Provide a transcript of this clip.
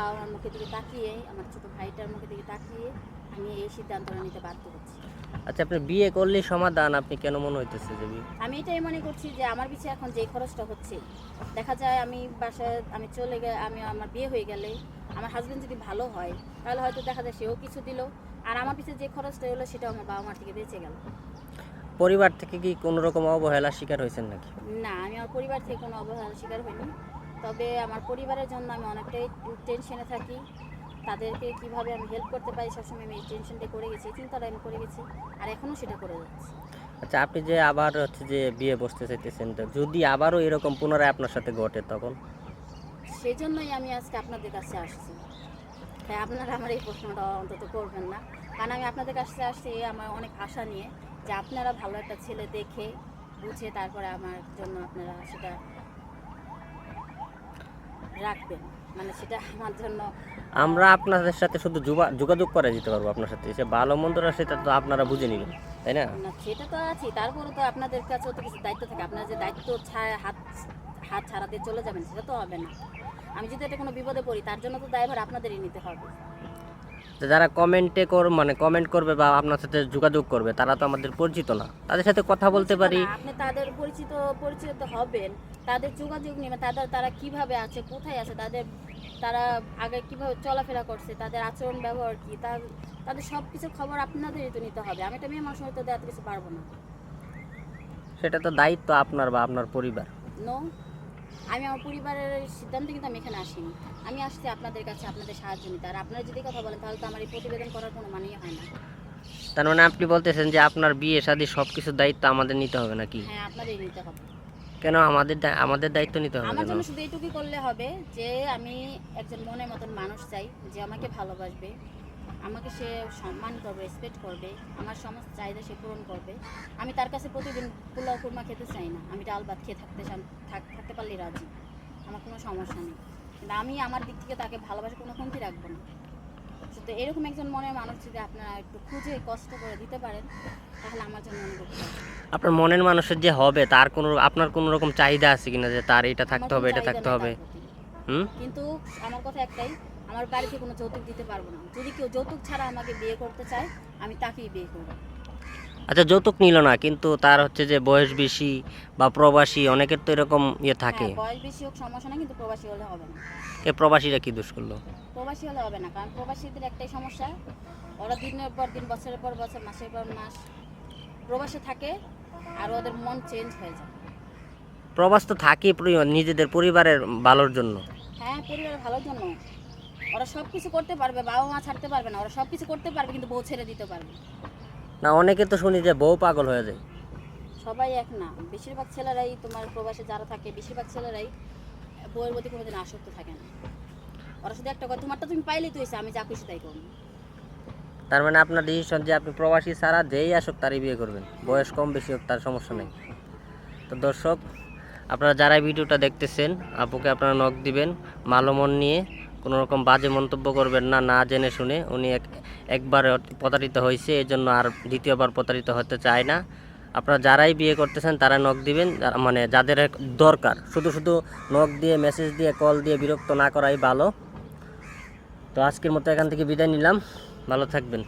বাবা মুখের দিকে তাকিয়ে আমার ছোট ভাইটার মুখের দিকে তাকিয়ে আমি এই সিদ্ধান্তটা নিতে বাধ্য হচ্ছি। আচ্ছা আপনি বিয়ে করলেই সমাধান আপনি কেন মনে হইতেছে যে আমি এটাই মনে করছি যে আমার পিছিয়ে এখন যে খরচটা হচ্ছে দেখা যায় আমি বাসায় আমি চলে গে আমি আমার বিয়ে হয়ে গেলে আমার হাজবেন্ড যদি ভালো হয় তাহলে হয়তো দেখা যায় সেও কিছু দিল। আর আমার পিছিয়ে যে খরচটা হলো সেটা আমার বাবা মার থেকে বেঁচে গেল। পরিবার থেকে কি কোনো রকম অবহেলার শিকার হয়েছেন নাকি? না আমি আমার পরিবার থেকে কোনো অবহেলার শিকার হইনি। তবে আমার পরিবারের জন্য আমি অনেকটাই টেনশনে থাকি। তাদেরকে কীভাবে আমি হেল্প করতে পারি সবসময় আমি এই টেনশনটা করে গেছি চিন্তাটা আমি করে গেছি আর এখনও সেটা করে যাচ্ছি। আচ্ছা আপনি যে আবার হচ্ছে যে বিয়ে বসতে চাইতেছেন তো যদি আবারও এরকম পুনরায় আপনার সাথে ঘটে তখন? সেই জন্যই আমি আজকে আপনাদের কাছে আসছি। তাই আপনারা আমার এই প্রশ্নটা অন্তত করবেন না। কারণ আমি আপনাদের কাছে আসছি আমার অনেক আশা নিয়ে যে আপনারা ভালো একটা ছেলে দেখে বুঝে তারপরে আমার জন্য আপনারা সেটা রাখবেন মানে সেটা আমার জন্য আমরা আপনাদের সাথে শুধু যোগা- যোগাযোগ করে দিতে পারব আপনার সাথে। সে ভালো মন্দরা সেটা তো আপনারা বুঝে নিবেন তাই না? সেটা তো আছে তারপরে তো আপনাদের কাছে তো কিছু দায়িত্ব থাকে। আপনার যে দায়িত্ব হাত হাত ছাড়াতে চলে যাবেন সেটা তো হবে না। আমি যদি এটা কোনো বিপদে পড়ি তার জন্য তো দায়ভার আপনাদেরই নিতে হবে। যারা কমেন্টে কর মানে কমেন্ট করবে বা আপনার সাথে যোগাযোগ করবে তারা তো আমাদের পরিচিত না। তাদের সাথে কথা বলতে পারি। আপনি তাদের পরিচিত পরিচিত হবেন। তাদের যোগাযোগ নেবে তাদের তারা কীভাবে আছে কোথায় আছে তাদের তারা আগে কীভাবে চলাফেরা করছে তাদের আচরণ ব্যবহার কি তাদের সব কিছু খবর আপনাদেরই তো নিতে হবে। আমি একটা মেয়ে মানুষ হয়তো এত কিছু পারব না। সেটা তো দায়িত্ব আপনার বা আপনার পরিবার। নো আমি আমার পরিবারের সিদ্ধান্তে কিন্তু আমি এখানে আসিনি। আমি আসছি আপনাদের কাছে আপনাদের সাহায্য নিতে। আর আপনারা যদি কথা বলেন তাহলে তো আমার এই প্রতিবেদন করার কোনো মানেই হয় না। তার মানে আপনি বলতেছেন যে আপনার বিয়ে শাদী সব কিছুর দায়িত্ব আমাদের নিতে হবে নাকি? হ্যাঁ আপনাদের নিতে হবে। কেন আমাদের দা- আমাদের দায়িত্ব নিতে হবে আমার কেন? জন্য শুধু এইটুকুই করলে হবে যে আমি একজন মনের মতন মানুষ চাই যে আমাকে ভালোবাসবে। আমাকে সে সম্মান করবে রেসপেক্ট করবে আমার সমস্ত চাহিদা সে পূরণ করবে। আমি তার কাছে প্রতিদিন পোলাও কুরমা খেতে চাই না। আমি ডাল ভাত খেয়ে থাকতে থাক- থাকতে পারলে রাজি। আমার কোনো সমস্যা নেই। কিন্তু আমি আমার দিক থেকে তাকে ভালোবাসা কোনো কমতি রাখব না। শুধু এরকম একজন মনের মানুষ যদি আপনারা একটু খুঁজে কষ্ট করে দিতে পারেন তাহলে আমার জন্য অনেক আপনার মনের মানুষের যে হবে তার কোনো আপনার কোনো রকম চাহিদা আছে কিনা যে তার এটা থাকতে হবে এটা থাকতে হবে? হুম? কিন্তু আমার কথা একটাই আমার বাড়িতে কোনো যৌতুক দিতে পারব না। যদি কেউ যৌতুক ছাড়া আমাকে বিয়ে করতে চায় আমি তাকেই বিয়ে করব। আচ্ছা যৌতুক নিল না কিন্তু তার হচ্ছে যে বয়স বেশি বা প্রবাসী অনেকের তো এরকম ইয়ে থাকে। হ্যাঁ, বয়স বেশি হোক সমস্যা না কিন্তু প্রবাসী হলে হবে না। এ প্রবাসীরা কি দোষ করল? প্রবাসী হলে হবে না কারণ প্রবাসীদের একটাই সমস্যা ওরা দিনের পর দিন বছরের পর বছর মাসের পর মাস প্রবাসে থাকে আর ওদের মন চেঞ্জ হয়ে যায়। প্রবাস তো থাকে নিজেদের পরিবারের ভালোর জন্য। হ্যাঁ পরিবারের ভালোর জন্য। ওরা সব কিছু করতে পারবে বাবা মা ছাড়তে পারবে না ওরা সব কিছু করতে পারবে কিন্তু বউ ছেড়ে দিতে পারবে। না অনেকে তো শুনি যে বউ পাগল হয়ে যায়। সবাই এক না বেশিরভাগ ছেলেরাই তোমার প্রবাসে যারা থাকে বেশিরভাগ ছেলেরাই বউয়ের প্রতি কোনোদিন আসক্ত থাকে না। ওরা শুধু একটা কথা তোমারটা তুমি পাইলেই তো হয়েছে আমি যা খুশি তাই করব। তার মানে আপনার ডিসিশন যে আপনি প্রবাসী ছাড়া যেই আসুক তারই বিয়ে করবেন। বয়স কম বেশি হোক তার সমস্যা নেই। তো দর্শক আপনারা যারা ভিডিওটা দেখতেছেন আপুকে আপনারা নখ দিবেন ভালো মন নিয়ে। কোনো রকম বাজে মন্তব্য করবেন না না জেনে শুনে উনি এক, একবার প্রতারিত হয়েছে এই জন্য আর দ্বিতীয়বার প্রতারিত হতে চায় না। আপনারা যারাই বিয়ে করতেছেন, তারা নখ দিবেন মানে যাদের দরকার। শুধু শুধু নখ দিয়ে মেসেজ দিয়ে কল দিয়ে বিরক্ত না করাই ভালো। তো আজকের মতো এখান থেকে বিদায় নিলাম। ভালো থাকবেন।